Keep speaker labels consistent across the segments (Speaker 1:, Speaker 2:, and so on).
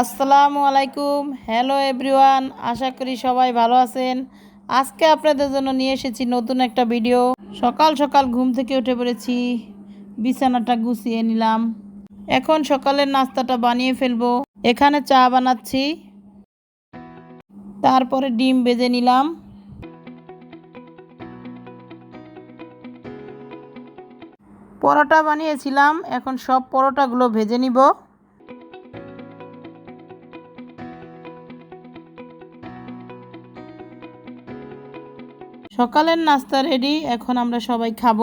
Speaker 1: আসসালামু আলাইকুম। Hello everyone আশা করি সবাই ভালো আছেন। আজকে আপনাদের জন্য নিয়ে এসেছি নতুন একটা ভিডিও সকাল সকাল ঘুম থেকে উঠে পড়েছি, বিছানাটা গুছিয়ে নিলাম। এখন সকালের নাস্তাটা বানিয়ে ফেলব। এখানে চা বানাচ্ছি। তারপরে ডিম বেজে নিলাম। পরোটা বানিয়েছিলাম, এখন সব পরোটাগুলো ভেজে নিব। সকালের নাস্তা রেডি এখন আমরা সবাই খাব।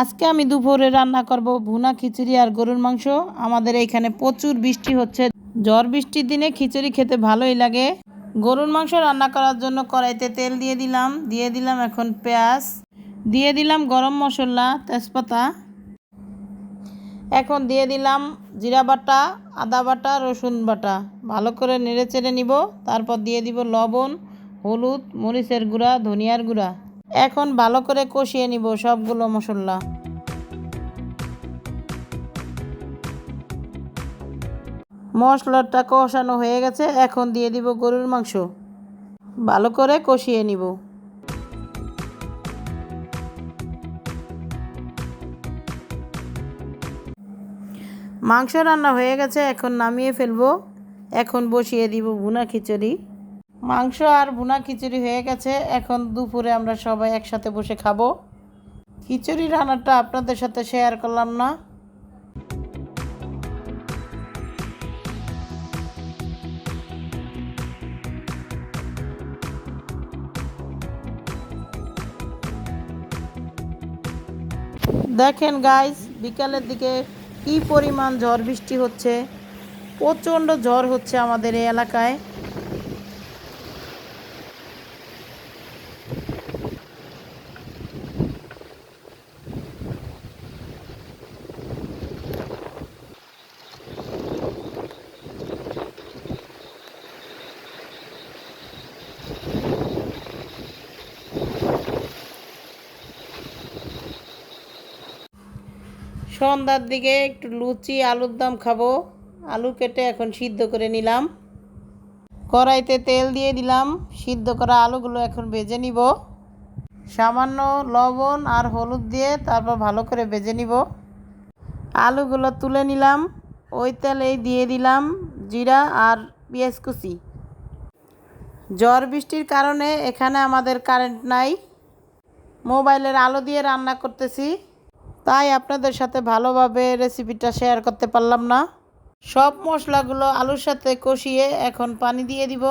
Speaker 1: আজকে আমি দুপুরে রান্না করব ভুনা খিচুড়ি আর গরুর মাংস। আমাদের এখানে প্রচুর বৃষ্টি হচ্ছে। ঝড় বৃষ্টির দিনে খিচুড়ি খেতে ভালোই লাগে। গরুর মাংস রান্না করার জন্য কড়াইতে তেল দিয়ে দিলাম। দিয়ে দিলাম এখন পেঁয়াজ। দিয়ে দিলাম গরম মশলা, তেজপাতা। এখন দিয়ে দিলাম জিরা বাটা, আদা বাটা, রসুন বাটা। ভালো করে নেড়ে চেড়ে নিব। তারপর দিয়ে দিব লবণ, হলুদ, মরিচের গুঁড়া, ধনিয়ার গুঁড়া। এখন ভালো করে কষিয়ে নিব সবগুলো মশলা। মশলাটা কষানো হয়ে গেছে। এখন দিয়ে দিব গরুর মাংস। ভালো করে কষিয়ে নিব। মাংস রান্না হয়ে গেছে, এখন নামিয়ে ফেলব। এখন বসিয়ে দিব ভুনা খিচুড়ি। মাংস আর ভুনা খিচুড়ি হয়ে গেছে, এখন দুপুরে আমরা সবাই একসাথে বসে খাব। খিচুড়ি রান্নাটা আপনাদের সাথে শেয়ার করলাম না। দেখেন গাইস বিকালের দিকে কি পরিমাণ ঝড় বৃষ্টি হচ্ছে? প্রচণ্ড ঝড় হচ্ছে আমাদের এই এলাকায়। সন্ধ্যার দিকে একটু লুচি, আলুর দম খাব। আলু কেটে এখন সিদ্ধ করে নিলাম। কড়াইতে তেল দিয়ে দিলাম। সিদ্ধ করা আলুগুলো এখন ভেজে নিব। সামান্য লবণ আর হলুদ দিয়ে তারপর ভালো করে ভেজে নিব। আলুগুলো তুলে নিলাম। ওই তেলেই দিয়ে দিলাম জিরা আর পেঁয়াজ কুচি। ঝড় বৃষ্টির কারণে এখানে আমাদের কারেন্ট নাই। মোবাইলের আলো দিয়ে রান্না করতেছি। তাই আপনাদের সাথে ভালোভাবে রেসিপিটা শেয়ার করতে পারলাম না। সব মশলাগুলো আলুর সাথে কষিয়ে এখন পানি দিয়ে দিব।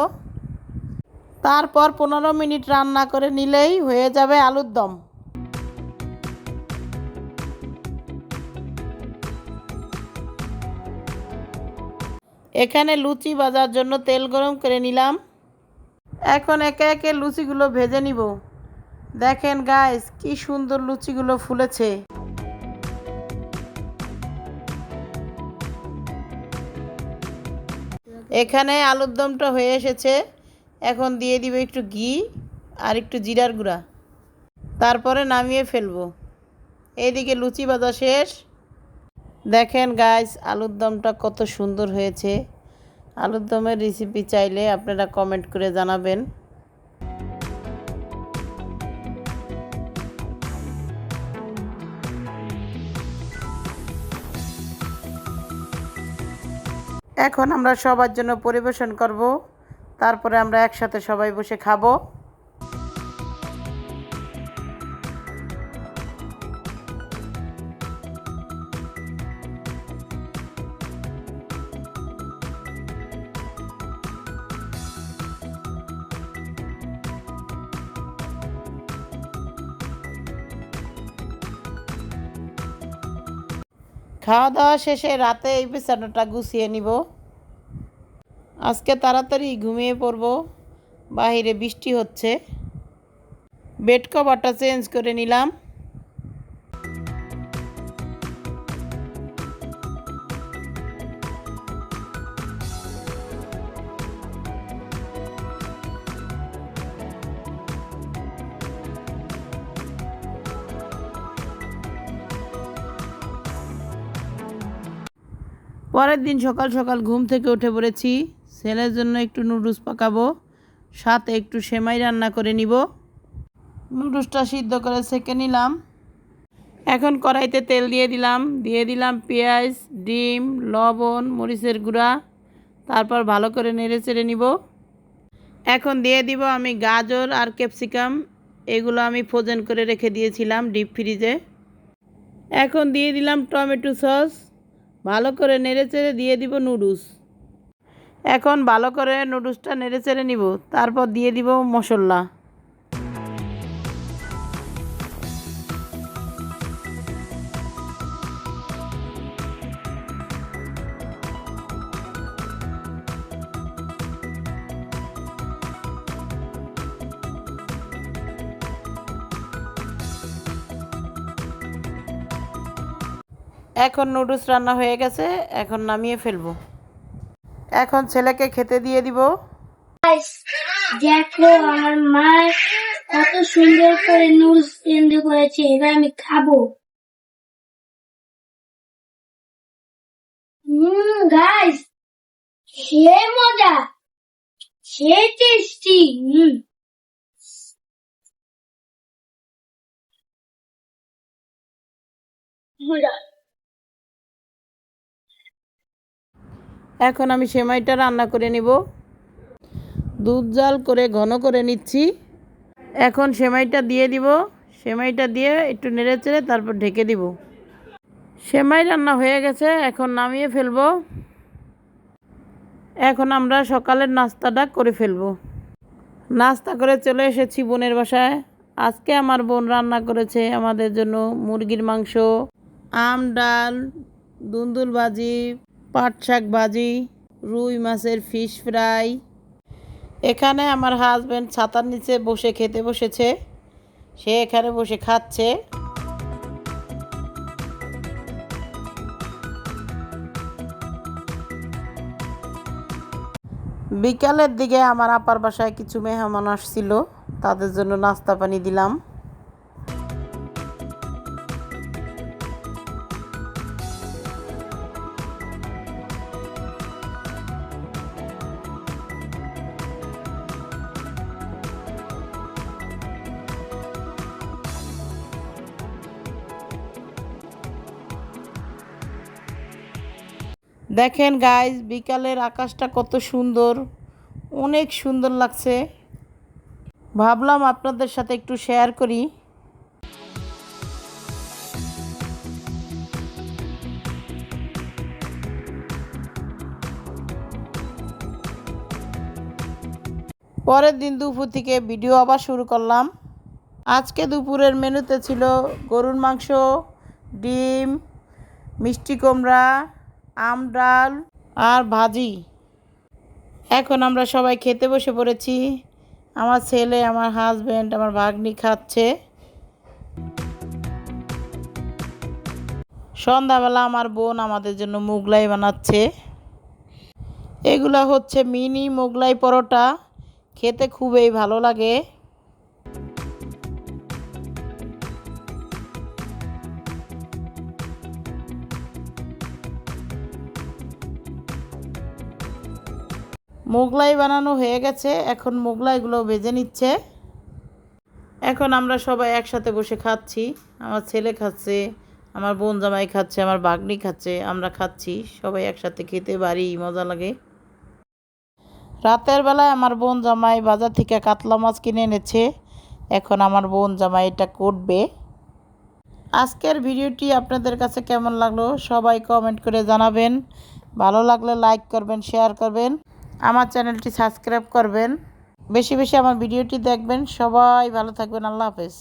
Speaker 1: তারপর পনেরো মিনিট রান্না করে নিলেই হয়ে যাবে আলুর দম। এখানে লুচি ভাজার জন্য তেল গরম করে নিলাম। এখন একে একে লুচিগুলো ভেজে নিব। দেখেন গাইস কি সুন্দর লুচিগুলো ফুলেছে। এখানে আলুর দমটা হয়ে এসেছে। এখন দিয়ে দিব একটু ঘি আর একটু জিরার গুঁড়া। তারপরে নামিয়ে ফেলব। এইদিকে লুচি বাজা শেষ। দেখেন গাইস আলুর দমটা কত সুন্দর হয়েছে। আলুর দমের রেসিপি চাইলে আপনারা কমেন্ট করে জানাবেন। এখন আমরা সবার জন্য পরিবেশন করব। তারপরে আমরা একসাথে সবাই বসে খাব। খাওয়া দাওয়া শেষে রাতে এই বিছানাটা গুছিয়ে নিব। আজকে তাড়াতাড়ি ঘুমিয়ে পড়ব। বাহিরে বৃষ্টি হচ্ছে। বেড কভারটা চেঞ্জ করে নিলাম। পরের দিন সকাল সকাল ঘুম থেকে উঠে পড়েছি। ছেলের জন্য একটু নুডলস পাকাবো, সাথে একটু সেমাই রান্না করে নিব। নুডলসটা সিদ্ধ করে সেঁকে নিলাম। এখন কড়াইতে তেল দিয়ে দিলাম। দিয়ে দিলাম পেঁয়াজ, ডিম, লবণ, মরিচের গুঁড়া। তারপর ভালো করে নেড়ে চেড়ে নিব। এখন দিয়ে দিব আমি গাজর আর ক্যাপসিকাম। এগুলো আমি ফ্রোজেন করে রেখে দিয়েছিলাম ডিপ ফ্রিজে। এখন দিয়ে দিলাম টমেটো সস। ভালো করে নেড়ে চেড়ে দিয়ে দিব নুডলস। এখন ভালো করে নুডলসটা নেড়ে চেড়ে নিব, তারপর দিয়ে দিব মশলা। এখন নুডলস রান্না হয়ে গেছে, এখন নামিয়ে ফেলব। এখন ছেলেকে খেতে দিয়ে দিব।
Speaker 2: দেখো আমার মা কত সুন্দর করে নুডলস তৈরি করেছে, এবার আমি খাব। হুম গাইস সে মজা, সে টেস্টি হুম। মজা।
Speaker 1: এখন আমি সেমাইটা রান্না করে নিব। দুধ জাল করে ঘন করে নিচ্ছি। এখন সেমাইটা দিয়ে দিব। সেমাইটা দিয়ে একটু নেড়ে চেড়ে তারপর ঢেকে দিব। সেমাই রান্না হয়ে গেছে, এখন নামিয়ে ফেলব। এখন আমরা সকালের নাস্তাটা করে ফেলব। নাস্তা করে চলে এসেছি বোনের বাসায়। আজকে আমার বোন রান্না করেছে আমাদের জন্য মুরগির মাংস, আম, ডাল, দুন্দুল ভাজি পাট শাক ভাজি, রুই মাছের ফিশ ফ্রাই। এখানে আমার হাজব্যান্ড ছাতার নিচে বসে খেতে বসেছে। সে এখানে বসে খাচ্ছে। বিকালের দিকে আমার আপার বাসায় কিছু মেহমান আসছিল। তাদের জন্য নাস্তা পানি দিলাম। দেখেন গাইজ বিকালের আকাশটা কত সুন্দর, অনেক সুন্দর লাগছে। ভাবলাম আপনাদের সাথে একটু শেয়ার করি। পরের দিন দুপুর থেকে ভিডিও আবার শুরু করলাম। আজকে দুপুরের মেনুতে ছিল গরুর মাংস, ডিম, মিষ্টি কুমড়া আম, ডাল আর ভাজি। এখন আমরা সবাই খেতে বসে পড়েছি। আমার ছেলে, আমার হাজব্যান্ড আমার ভাগ্নি খাচ্ছে। সন্ধ্যাবেলা আমার বোন আমাদের জন্য মোগলাই বানাচ্ছে। এগুলা হচ্ছে মিনি মোগলাই পরোটা। খেতে খুবই ভালো লাগে। মোগলাই বানানো হয়ে গেছে। এখন মোগলাইগুলো ভেজে নিচ্ছে। এখন আমরা সবাই একসাথে বসে খাচ্ছি। আমার ছেলে খাচ্ছে, আমার বোন জামাই খাচ্ছে, আমার বাগনি খাচ্ছে, আমরা খাচ্ছি। সবাই একসাথে খেতে বাড়ি, মজা লাগে। রাতের বেলায় আমার বোন জামাই বাজার থেকে কাতলা মাছ কিনে এনেছে। এখন আমার বোন জামাই এটা করবে। আজকের ভিডিওটি আপনাদের কাছে কেমন লাগল সবাই কমেন্ট করে জানাবেন। ভালো লাগলে লাইক করবেন, শেয়ার করবেন। আমার চ্যানেলটি সাবস্ক্রাইব করবেন। বেশি বেশি আমার ভিডিওটি দেখবেন। সবাই ভালো থাকবেন। আল্লাহ হাফেজ।